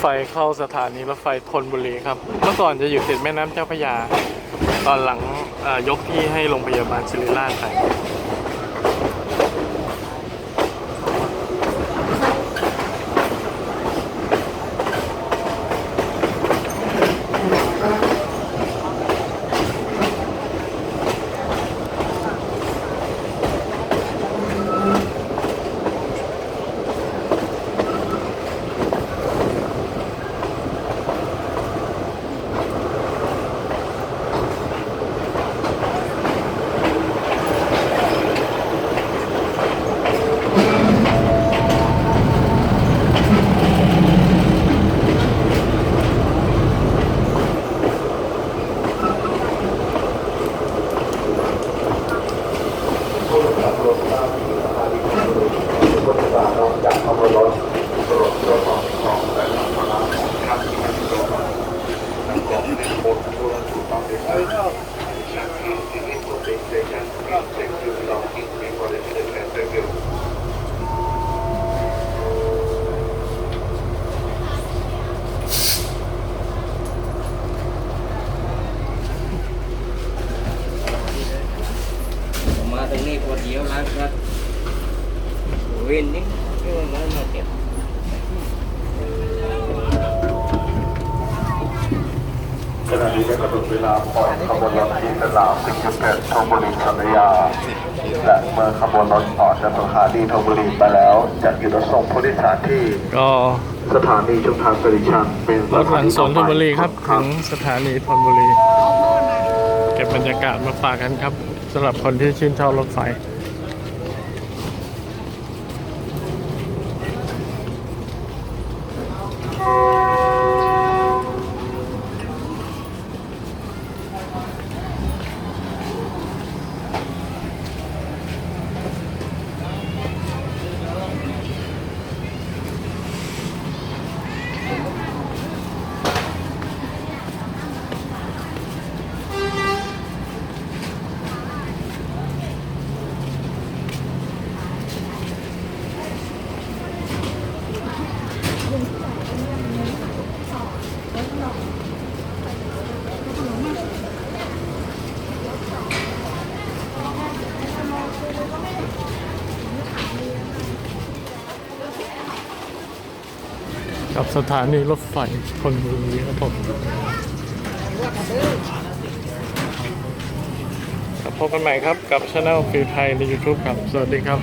ไฟเข้าสถานีรถไฟธนบุรีครับ เมื่อก่อนจะอยู่ติดแม่น้ำเจ้าพระยา ตอนหลังยกที่ให้โรงพยาบาลศิริราชไป ตรงนี้คนเดียวแล้วก็เว้นนี่ที่มันมามาเก็บขณะนี้ได้กำหนดเวลาปล่อยขบวนรถที่สนามสิงห์เกตธนบุรีชนยาและเมื่อขบวนรถออกจากสถานีธนบุรีไปแล้วจะหยุดรถส่งผู้โดยสารที่ก็สถานีชุมทางสริชันเป็นรถหลังสวนธนบุรีครับถึงสถานีธนบุรี เก็บบรรยากาศมาฝากกันครับ สำหรับคนที่ชื่นชอบรถไฟ กับสถานีรถไฟคนบุรีครับผมครับพบกันใหม่ครับกับช anel ฟิวไทยใน YouTube ครับ สวัสดีครับ